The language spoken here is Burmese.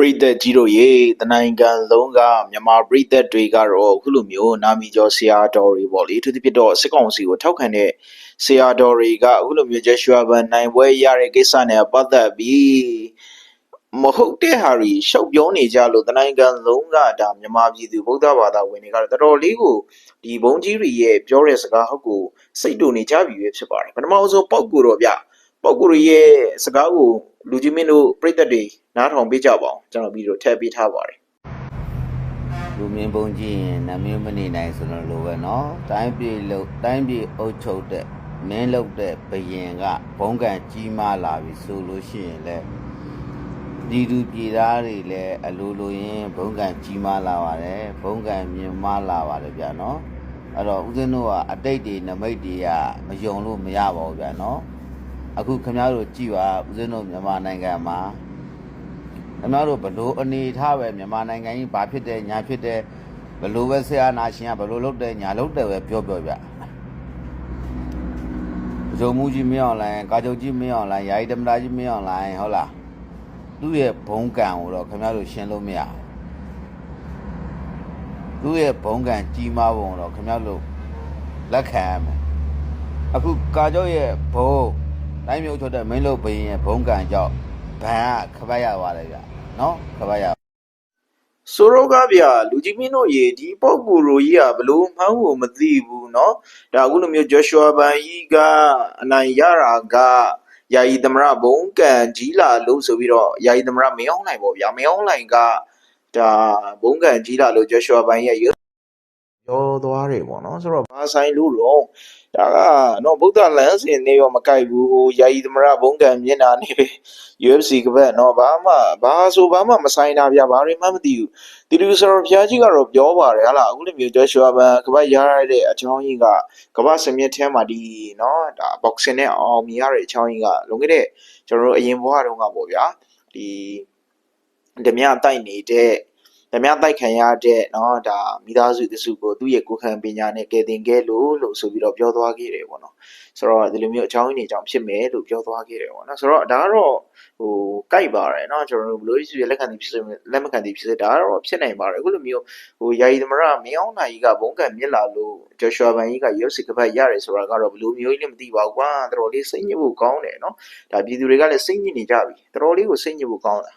ပရိသတ်ကြီးတို့ရေတနိုင်ငံလုံးကမြန်မာပရိသတ်တွေကတော့အခုလိုမျိုးနာမီကျော်ဆရာတော်တွေပေါ့လေသူတစ်ဖြစ်တော့စစ်ကောင်စီကိုထောက်ခံတဲ့ဆရာတော်တွေကအခုလိုမျိုးဂျက်ရှွာဘန်နိုင်ပွဲရတဲ့ကိစ္စနဲ့ပတ်သက်ပြီးမဟုတ်တဲ့ဟာတွေရှောက်ပြောနေကြလို့တနိုင်ငံလုံးကဒါမြန်မာပြည်သူဗုဒ္ဓဘာသာဝင်တွေကတော့တော်တော်လေးကိုဒီဘုန်းကြီးတွေရဲ့ပြောတဲ့စကားဟုတ်ကိုစိတ်တူနေကြပြီပဲဖြစ်ပါတယ်ပထမဆုံးပောက်ကူတော့ဗျ ပောက်ကူရရဲ့စကားကိုလူကြီးမင်းတို့ပြိသက်တွေနားထောင်ပေးကြပါအောင်ကျွန်တော်ဗီဒီယိုထည့်ပေးထားပါတယ် လူမင်းပုံကြည့်ရင်နမင်းမနေနိုင်ဆိုတော့လိုပဲเนาะတိုင်းပြည်လို့တိုင်းပြည်အုပ်ချုပ်တဲ့မင်းလုပ်တဲ့ဘယင်ကဘုံကံကြီးမားလာပြီဆိုလို့ရှိရင်လေဒီလူပြည်သားတွေလည်းအလိုလိုရင်းဘုံကံကြီးမားလာပါတယ်ဘုံကံမြင်မားလာပါတယ်ဗျာเนาะအဲ့တော့ဦးဇင်းတို့ကအတိတ်တွေနမိတ်တွေကမယုံလို့မရပါဘူးဗျာเนาะ အခုခင်ဗျားတို့ကြည်ပါဦးဇင်းတို့မြန်မာနိုင်ငံမှာခင်ဗျားတို့ဘလို့အနေထားပဲမြန်မာနိုင်ငံကြီးဘာဖြစ်တယ်ညာဖြစ်တယ်ဘလို့ပဲဆရာနာရှင်ကဘလို့လုပ်တယ်ညာလုပ်တယ်ပဲပြောပြောပြဇုံမှုကြီးမင်းအောင်လိုင်းကာချုပ်ကြီးမင်းအောင်လိုင်းယာယီတမတာကြီးမင်းအောင်လိုင်းဟုတ်လားသူ့ရဲ့ဘုံကံကိုတော့ခင်ဗျားတို့ရှင်းလို့မရဘူးသူ့ရဲ့ဘုံကံကြီးမားပုံတော့ခင်ဗျားတို့လက်ခံရမယ်အခုကာချုပ်ရဲ့ဘုံ တိုင်းမျိုးချုပ်တဲ့မင်းလို့ဘင်းရဲ့ဘုံကံကြောင့်ဘန်ကခပတ်ရသွားတယ်ဗျနော်ခပတ်ရ ဆိုတော့ကဗျာလူကြီးမင်းတို့ရေဒီပောက်ကူရိုကြီးကဘလို့မှန်းကိုမသိဘူးเนาะဒါအခုလိုမျိုးဂျော့ရှွာဘန်ကြီးကအနိုင်ရတာကယာယီသမရဘုံကန်ကြီးလာလို့ဆိုပြီးတော့ယာယီသမရမင်းအောင်နိုင်ပေါ့ဗျာမင်းအောင်နိုင်ကဒါဘုံကန်ကြီးလာလို့ဂျော့ရှွာဘန်ရဲ့ ပြောသွားတယ်ပေါ့နော်ဆိုတော့ဘာဆိုင်လို့တော့ဒါကတော့ဗုဒ္ဓလမ်းစဉ်နေရောမကြိုက်ဘူးဟိုယာယီသမရဘုံကံမျက်နာနေပဲ UFC ကပတ်နော်ဘာမှဘာဆိုဘာမှမဆိုင်တာဗျာဘာတွေမှမသိဘူးတီလူဆရာဘုရားကြီးကတော့ပြောပါတယ်ဟာလားအခုလိုမျိုးဂျော့ရှွာဘန်ကပတ်ရရတဲ့အချောင်းကြီးကကပတ်စမြစ်ထဲမှာဒီနော်ဒါ boxing နဲ့အောင်မြင်ရတဲ့အချောင်းကြီးကလွန်ခဲ့တဲ့ကျွန်တော်တို့အရင်ဘဝတုန်းကပေါ့ဗျာဒီဓမြတိုက်နေတဲ့ ။များများတိုက်ခံရတဲ့နော်ဒါမိသားစုတစုကိုသူ့ရဲ့ကိုယ်ခံပညာနဲ့ကယ်တင်ခဲ့လို့လို့ဆိုပြီးတော့ပြောသွားခဲ့တယ်ပေါ့နော်။ဆိုတော့ဒီလိုမျိုးအကြောင်းရင်းအကြောင်းဖြစ်မယ်လို့ပြောသွားခဲ့တယ်ပေါ့နော်။ဆိုတော့ဒါကတော့ဟိုကြိုက်ပါတယ်နော်ကျွန်တော်တို့ဘလို့ရှိရလက်ခံတည်ဖြစ်စေလက်မခံတည်ဖြစ်စေဒါကတော့ဖြစ်နိုင်ပါတယ်အခုလိုမျိုးဟိုယာယီသမရမင်းအောင်နိုင်ကြီးကဘုံကံမြစ်လာလို့ဂျော်ရှွာဘန်ကြီးကရုပ်စစ်ကပတ်ရတယ်ဆိုတာကတော့ဘလို့မျိုးကြီးလည်းမသိပါဘူးကွာတော်တော်လေးစိတ်ညစ်ဖို့ကောင်းတယ်နော်ဒါပြည်သူတွေကလည်းစိတ်ညစ်နေကြပြီတော်တော်လေးကိုစိတ်ညစ်ဖို့ကောင်းတာ